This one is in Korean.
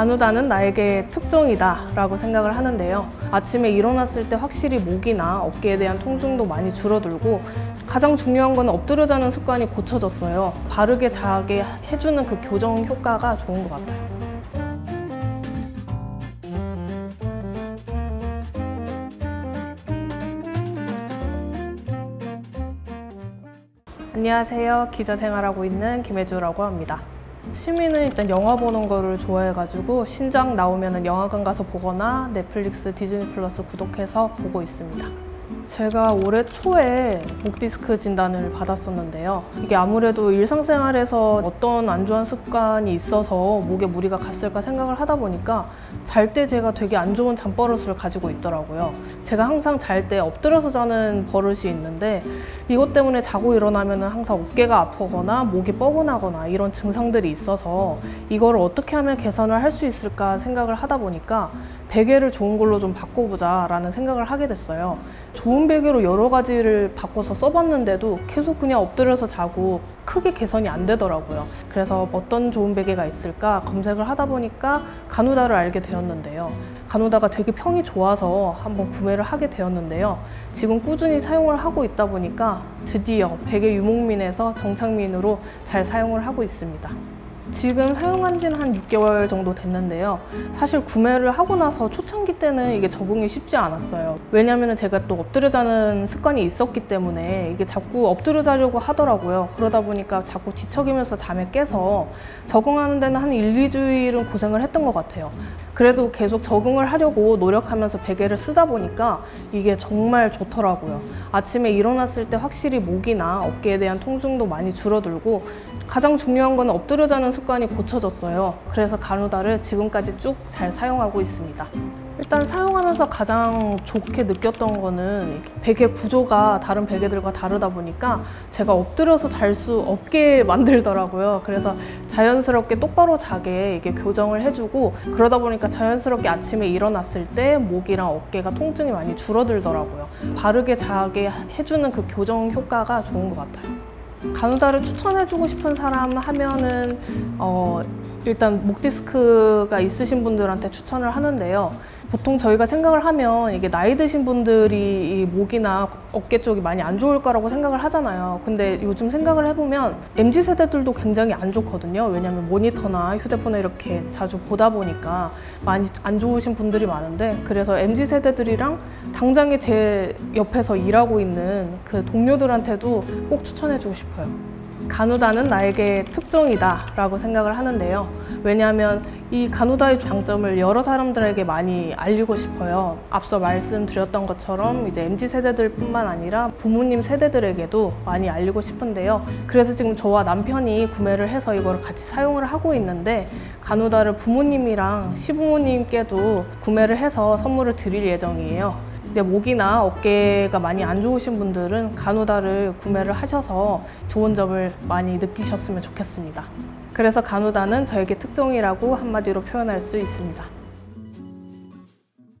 가누다는 나에게 특종이다 라고 생각을 하는데요. 아침에 일어났을 때 확실히 목이나 어깨에 대한 통증도 많이 줄어들고 가장 중요한 건 엎드려 자는 습관이 고쳐졌어요. 바르게 자게 해주는 그 교정 효과가 좋은 것 같아요. 안녕하세요. 기자 생활하고 있는 김혜주라고 합니다. 취미는 일단 영화 보는 거를 좋아해가지고 신작 나오면 영화관 가서 보거나 넷플릭스 디즈니 플러스 구독해서 보고 있습니다. 제가 올해 초에 목 디스크 진단을 받았었는데요. 이게 아무래도 일상생활에서 어떤 안 좋은 습관이 있어서 목에 무리가 갔을까 생각을 하다 보니까 잘 때 제가 되게 안 좋은 잠버릇을 가지고 있더라고요. 제가 항상 잘 때 엎드려서 자는 버릇이 있는데 이것 때문에 자고 일어나면 항상 어깨가 아프거나 목이 뻐근하거나 이런 증상들이 있어서 이걸 어떻게 하면 개선을 할 수 있을까 생각을 하다 보니까 베개를 좋은 걸로 좀 바꿔보자라는 생각을 하게 됐어요. 좋은 베개로 여러 가지를 바꿔서 써봤는데도 계속 그냥 엎드려서 자고 크게 개선이 안 되더라고요. 그래서 어떤 좋은 베개가 있을까 검색을 하다 보니까 가누다를 알게 되었는데요. 가누다가 되게 평이 좋아서 한번 구매를 하게 되었는데요. 지금 꾸준히 사용을 하고 있다 보니까 드디어 베개 유목민에서 정착민으로 잘 사용을 하고 있습니다. 지금 사용한 지는 한 6개월 정도 됐는데요. 사실 구매를 하고 나서 초창기 때는 이게 적응이 쉽지 않았어요. 왜냐하면 제가 또 엎드려 자는 습관이 있었기 때문에 이게 자꾸 엎드려 자려고 하더라고요. 그러다 보니까 자꾸 뒤척이면서 잠에 깨서 적응하는 데는 한 1, 2주일은 고생을 했던 것 같아요. 그래도 계속 적응을 하려고 노력하면서 베개를 쓰다 보니까 이게 정말 좋더라고요. 아침에 일어났을 때 확실히 목이나 어깨에 대한 통증도 많이 줄어들고 가장 중요한 건 엎드려 자는 습관이 고쳐졌어요. 그래서 가누다를 지금까지 쭉 잘 사용하고 있습니다. 일단 사용하면서 가장 좋게 느꼈던 거는 베개 구조가 다른 베개들과 다르다 보니까 제가 엎드려서 잘 수 없게 만들더라고요. 그래서 자연스럽게 똑바로 자게 이게 교정을 해주고 그러다 보니까 자연스럽게 아침에 일어났을 때 목이랑 어깨가 통증이 많이 줄어들더라고요. 바르게 자게 해주는 그 교정 효과가 좋은 것 같아요. 가누다를 추천해주고 싶은 사람 하면은 어, 일단 목 디스크가 있으신 분들한테 추천을 하는데요. 보통 저희가 생각을 하면 이게 나이 드신 분들이 이 목이나 어깨 쪽이 많이 안 좋을 거라고 생각을 하잖아요. 근데 요즘 생각을 해보면 MZ 세대들도 굉장히 안 좋거든요. 왜냐하면 모니터나 휴대폰을 이렇게 자주 보다 보니까 많이 안 좋으신 분들이 많은데 그래서 MZ 세대들이랑 당장에 제 옆에서 일하고 있는 그 동료들한테도 꼭 추천해주고 싶어요. 가누다는 나에게 특종이다 라고 생각을 하는데요. 왜냐하면 이 가누다의 장점을 여러 사람들에게 많이 알리고 싶어요. 앞서 말씀드렸던 것처럼 이제 MZ 세대들 뿐만 아니라 부모님 세대들에게도 많이 알리고 싶은데요. 그래서 지금 저와 남편이 구매를 해서 이걸 같이 사용을 하고 있는데 가누다를 부모님이랑 시부모님께도 구매를 해서 선물을 드릴 예정이에요. 이제 목이나 어깨가 많이 안 좋으신 분들은 가누다를 구매를 하셔서 좋은 점을 많이 느끼셨으면 좋겠습니다. 그래서 가누다는 저에게 특종이라고 한마디로 표현할 수 있습니다.